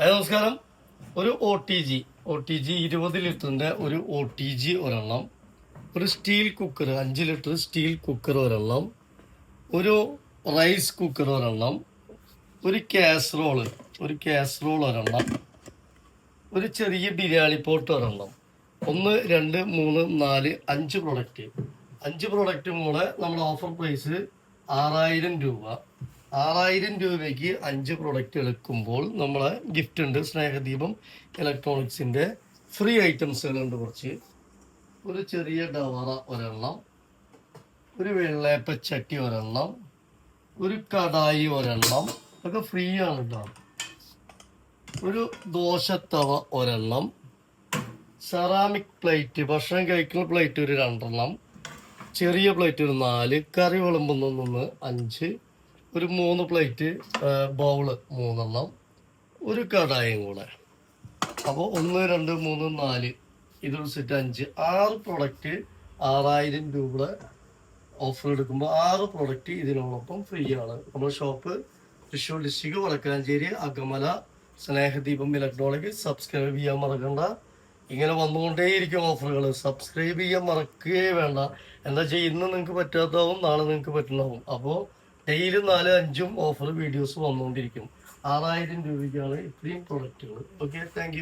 അയ്യ നമസ്കാരം. ഒരു O T G O T G ഇരുപത് ലിറ്ററിന്റെ ഒരു ഒ ടി ജി ഒരെണ്ണം. ഒരു സ്റ്റീൽ കുക്കർ അഞ്ച് ലിറ്റർ സ്റ്റീൽ കുക്കർ ഒരെണ്ണം. ഒരു റൈസ് കുക്കർ ഒരെണ്ണം. ഒരു കാസറോൾ ഒരു കാസറോൾ ഒരെണ്ണം. ഒരു ചെറിയ ബിരിയാണി പോട്ട് ഒരെണ്ണം. ഒന്ന് രണ്ട് മൂന്ന് നാല് അഞ്ച് പ്രൊഡക്റ്റ് അഞ്ച് പ്രൊഡക്റ്റും കൂടെ നമ്മുടെ ഓഫർ പ്രൈസ് ആറായിരം രൂപ. ആറായിരം രൂപയ്ക്ക് അഞ്ച് പ്രൊഡക്റ്റ് എടുക്കുമ്പോൾ നമ്മളെ ഗിഫ്റ്റ് ഉണ്ട് സ്നേഹദീപം ഇലക്ട്രോണിക്സിന്റെ ഫ്രീ ഐറ്റംസുകളുണ്ട് കുറച്ച്. ഒരു ചെറിയ ഡവറ ഒരെണ്ണം ഒരു വെള്ളേപ്പച്ചട്ടി ചട്ടി ഒരെണ്ണം ഒരു കടായി ഒരെണ്ണം ഒക്കെ ഫ്രീ ആണ് കേട്ടോ ഒരു ദോശത്തവ ഒരെണ്ണം സെറാമിക് പ്ലേറ്റ് ഭക്ഷണം കഴിക്കുന്ന പ്ലേറ്റ് ഒരു രണ്ടെണ്ണം ചെറിയ പ്ലേറ്റ് ഒരു നാല് കറി വിളമ്പുന്നൊന്ന് അഞ്ച് ഒരു മൂന്ന് പ്ലേറ്റ് ബൗൾ മൂന്നെണ്ണം ഒരു കടായും കൂടെ. അപ്പോൾ ഒന്ന് രണ്ട് മൂന്ന് നാല് ഇതൊരു സെറ്റ് അഞ്ച്. ആറ് പ്രൊഡക്റ്റ് ആറായിരം രൂപ ഓഫർ എടുക്കുമ്പോൾ ആറ് പ്രൊഡക്റ്റ് ഇതിനോടൊപ്പം ഫ്രീ ആണ്. നമ്മുടെ shop Thrissur district Vadakkanchery Akamala Snehadeepam electronic subscribe ചെയ്യാൻ മറക്കണ്ട. ഇങ്ങനെ വന്നുകൊണ്ടേയിരിക്കും ഓഫറുകൾ സബ്സ്ക്രൈബ് ചെയ്യാൻ മറക്കുകയേ വേണ്ട. എന്താ വെച്ചാൽ ഇന്ന് നിങ്ങൾക്ക് പറ്റാത്തതാവും നാളെ നിങ്ങൾക്ക് പറ്റുന്നതാവും. അപ്പോൾ ഡെയിലി നാല് അഞ്ചും ഓഫർ വീഡിയോസ് വന്നുകൊണ്ടിരിക്കും. ആറായിരം രൂപയ്ക്കാണ് ഇത്രയും പ്രൊഡക്റ്റുകൾ ഓക്കെ താങ്ക്